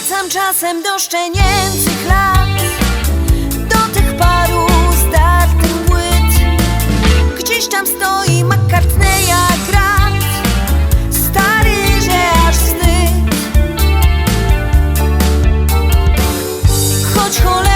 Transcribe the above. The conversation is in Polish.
Wracam czasem do szczenięcych lat. Do tych paru zdartych płyt. Gdzieś tam stoi McCartneya grat Stary, że aż wstyd. Choć cholera